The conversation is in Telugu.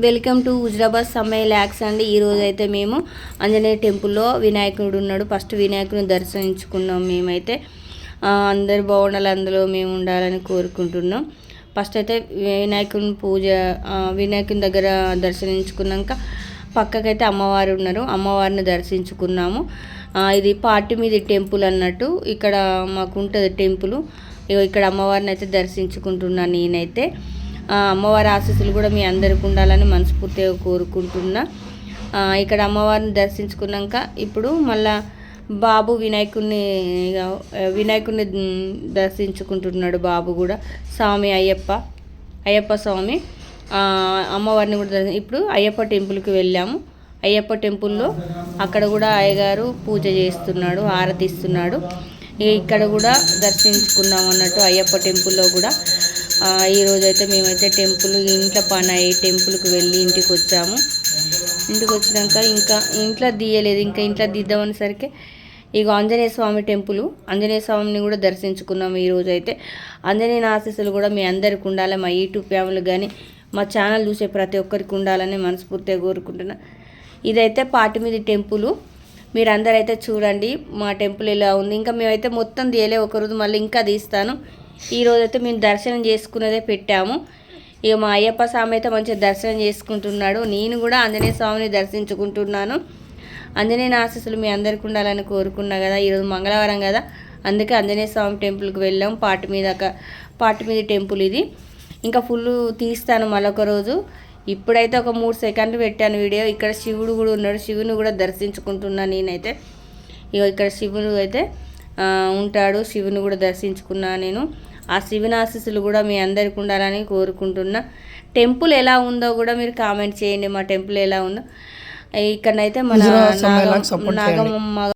వెల్కమ్ టు హుజరాబాద్ సమ్మయ్య ల్యాక్స్ అండి. ఈరోజు అయితే మేము ఆంజనేయ టెంపుల్లో వినాయకుడు ఉన్నాడు. ఫస్ట్ వినాయకుడిని దర్శించుకున్నాం మేమైతే. అందరు బాగుండాలి అందులో మేము ఉండాలని కోరుకుంటున్నాం. ఫస్ట్ అయితే వినాయకుని పూజ వినాయకుని దగ్గర దర్శించుకున్నాక పక్కకైతే అమ్మవారు ఉన్నారు. అమ్మవారిని దర్శించుకున్నాము. ఇది పాటి మీద టెంపుల్ అన్నట్టు ఇక్కడ మాకు ఉంటుంది టెంపుల్. ఇగో ఇక్కడ అమ్మవారిని అయితే దర్శించుకుంటున్నాను నేనైతే. అమ్మవారి ఆశీస్సులు కూడా మీ అందరికి ఉండాలని మనస్ఫూర్తిగా కోరుకుంటున్నా. ఇక్కడ అమ్మవారిని దర్శించుకున్నాక ఇప్పుడు మళ్ళా బాబు వినాయకుడిని వినాయకుడిని దర్శించుకుంటున్నాడు బాబు కూడా స్వామి అయ్యప్ప అయ్యప్ప స్వామి. అమ్మవారిని కూడా దర్శ- ఇప్పుడు అయ్యప్ప టెంపుల్కి వెళ్ళాము. అయ్యప్ప టెంపుల్లో అక్కడ కూడా అయ్యగారు పూజ చేస్తున్నాడు హారతి ఇస్తున్నాడు ఇక్కడ కూడా దర్శించుకున్నాం అన్నట్టు అయ్యప్ప టెంపుల్లో కూడా. ఈరోజు అయితే మేమైతే టెంపుల్ ఇంట్లో పని అయ్యి టెంపుల్కి వెళ్ళి ఇంటికి వచ్చాము ఇంటికి వచ్చినాక ఇంకా ఇంట్లో తీయలేదు ఇంకా ఇంట్లో దిద్దామనేసరికి ఇక ఆంజనేయ స్వామి టెంపుల్ ఆంజనేయ స్వామిని కూడా దర్శించుకున్నాము ఈరోజు అయితే ఆంజనేయ ఆశీస్సులు కూడా మీ అందరికి ఉండాలి మా యూట్యూబ్ ఫ్యామిలీ కానీ మా ఛానల్ చూసే ప్రతి ఒక్కరికి ఉండాలని మనస్ఫూర్తిగా కోరుకుంటున్నా. ఇదైతే పాటిమిది టెంపుల్. మీరు అందరైతే చూడండి మా టెంపుల్ ఇలా ఉంది. ఇంకా మేమైతే మొత్తం తీయలే ఒకరోజు మళ్ళీ ఇంకా తీస్తాను. ఈరోజు అయితే మేము దర్శనం చేసుకున్నదే పెట్టాము. ఇక మా అయ్యప్ప స్వామి అయితే మంచిగా దర్శనం చేసుకుంటున్నాడు. నేను కూడా ఆంజనేయ స్వామిని దర్శించుకుంటున్నాను. ఆంజనేయ ఆశీస్సులు మీ అందరికి ఉండాలని కోరుకున్నా కదా. ఈరోజు మంగళవారం కదా. అందుకే ఆంజనేయ స్వామి టెంపుల్కి వెళ్ళాం. పాటి మీద పాటి మీద టెంపుల్ ఇది. ఇంకా ఫుల్ తీస్తాను మరొక రోజు. ఇప్పుడైతే ఒక మూడు సెకండ్లు పెట్టాను వీడియో. ఇక్కడ శివుడు కూడా ఉన్నాడు. శివుని కూడా దర్శించుకుంటున్నాను నేనైతే. ఇక ఇక్కడ శివుడు అయితే ఉంటాడు. శివుని కూడా దర్శించుకున్నాను నేను. ఆ శివుని ఆశీస్సులు కూడా మీ అందరికి ఉండాలని కోరుకుంటున్నా. టెంపుల్ ఎలా ఉందో కూడా మీరు కామెంట్ చేయండి. మా టెంపుల్ ఎలా ఉందో. ఇక్కడనైతే మన. నాగమ్మ